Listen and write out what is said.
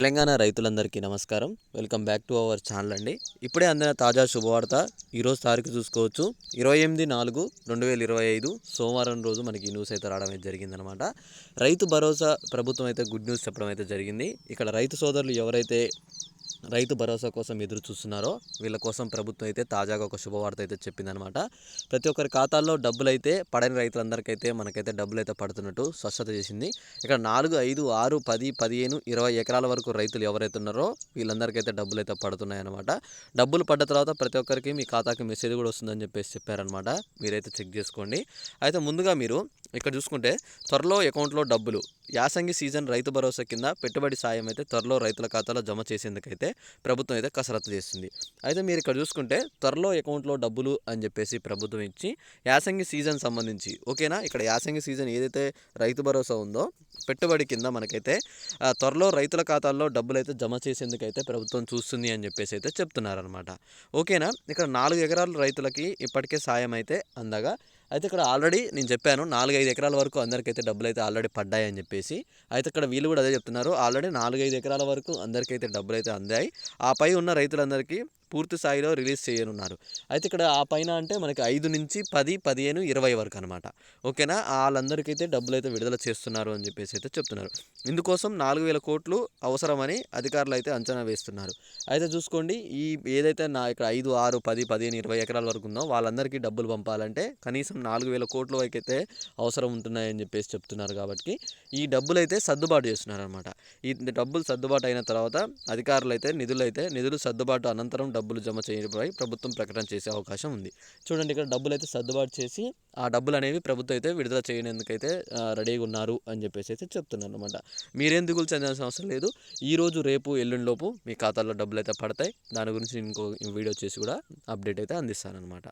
తెలంగాణ రైతులందరికీ నమస్కారం. Welcome back to our channel అండి. ఇప్పుడే అందిన తాజా శుభవార్త ఈరోజు తారీఖు చూసుకోవచ్చు. ఇరవై ఎనిమిది నాలుగు రెండు వేల ఇరవై ఐదు సోమవారం రోజు మనకి ఈ న్యూస్ అయితే రావడం అయితే జరిగిందనమాట రైతు భరోసా ప్రభుత్వం అయితే గుడ్ న్యూస్ చెప్పడం అయితే జరిగింది. ఇక్కడ రైతు సోదరులు ఎవరైతే రైతు భరోసా కోసం ఎదురు చూస్తున్నారో వీళ్ళ కోసం ప్రభుత్వం అయితే తాజాగా ఒక శుభవార్త అయితే చెప్పిందనమాట ప్రతి ఒక్కరి ఖాతాల్లో డబ్బులు అయితే పడని రైతులందరికైతే మనకైతే డబ్బులు అయితే పడుతున్నట్టు స్పష్టత చేసింది. ఇక్కడ నాలుగు ఐదు ఆరు పది పదిహేను ఇరవై ఎకరాల వరకు రైతులు ఎవరైతే ఉన్నారో వీళ్ళందరికైతే డబ్బులు అయితే పడుతున్నాయన్నమాట. డబ్బులు పడ్డ తర్వాత ప్రతి ఒక్కరికి మీ ఖాతాకి మెసేజ్ కూడా వస్తుందని చెప్పేసి చెప్పారనమాట మీరైతే చెక్ చేసుకోండి. అయితే ముందుగా మీరు ఇక్కడ చూసుకుంటే త్వరలో అకౌంట్లో డబ్బులు యాసంగి సీజన్ రైతు భరోసా కింద పెట్టుబడి సాయం అయితే త్వరలో రైతుల ఖాతాలో జమ చేసేందుకైతే ప్రభుత్వం అయితే కసరత్తు చేస్తుంది. అయితే మీరు ఇక్కడ చూసుకుంటే త్వరలో అకౌంట్లో డబ్బులు అని చెప్పేసి ప్రభుత్వం ఇచ్చి యాసంగి సీజన్ సంబంధించి ఓకేనా? ఇక్కడ యాసంగి సీజన్ ఏదైతే రైతు భరోసా ఉందో పెట్టుబడి కింద మనకైతే త్వరలో రైతుల ఖాతాల్లో డబ్బులు అయితే జమ చేసేందుకైతే ప్రభుత్వం చూస్తుంది అని చెప్పేసి అయితే చెప్తున్నారనమాట ఓకేనా? ఇక్కడ నాలుగు ఎకరాల రైతులకి ఇప్పటికే సాయం అయితే అందగా అయితే ఇక్కడ ఆల్రెడీ నేను చెప్పాను నాలుగైదు ఎకరాల వరకు అందరికైతే డబ్బులు అయితే ఆల్రెడీ పడ్డాయని చెప్పేసి అయితే ఇక్కడ వీళ్ళు కూడా అదే చెప్తున్నారు ఆల్రెడీ నాలుగైదు ఎకరాల వరకు అందరికైతే డబ్బులు అయితే అందాయి. ఆ పై ఉన్న రైతులందరికీ పూర్తి స్థాయిలో రిలీజ్ చేయనున్నారు. అయితే ఇక్కడ ఆ పైన అంటే మనకి ఐదు నుంచి పది పదిహేను ఇరవై వరకు అనమాట ఓకేనా? వాళ్ళందరికైతే డబ్బులు అయితే విడుదల చేస్తున్నారు అని చెప్పేసి అయితే చెప్తున్నారు. ఇందుకోసం నాలుగు వేల కోట్లు అవసరమని అధికారులు అయితే అంచనా వేస్తున్నారు. అయితే చూసుకోండి ఈ ఏదైతే నా ఇక్కడ ఐదు ఆరు పది పదిహేను ఇరవై ఎకరాల వరకు ఉందో వాళ్ళందరికీ డబ్బులు పంపాలంటే కనీసం నాలుగు వేల కోట్ల వరకు అయితే అవసరం ఉంటున్నాయని చెప్పేసి చెప్తున్నారు కాబట్టి ఈ డబ్బులు అయితే సర్దుబాటు చేస్తున్నారు అనమాట ఈ డబ్బులు సర్దుబాటు అయిన తర్వాత అధికారులు అయితే నిధులు అయితే నిధులు సర్దుబాటు అనంతరం డబ్బులు జమ చేయడంపై ప్రభుత్వం ప్రకటన చేసే అవకాశం ఉంది. చూడండి ఇక్కడ డబ్బులు అయితే సర్దుబాటు చేసి ఆ డబ్బులు అనేవి ప్రభుత్వం అయితే విడుదల చేయనందుకైతే రెడీగా ఉన్నారు అని చెప్పేసి అయితే చెప్తున్నారు అనమాట మీరేం దిగులు చెందాల్సిన అవసరం లేదు. ఈరోజు రేపు రేపు ఎల్లుండిలోపు మీ ఖాతాలో డబ్బులు అయితే పడతాయి. దాని గురించి ఇంకో వీడియో చేసి కూడా అప్డేట్ అయితే అందిస్తానమాట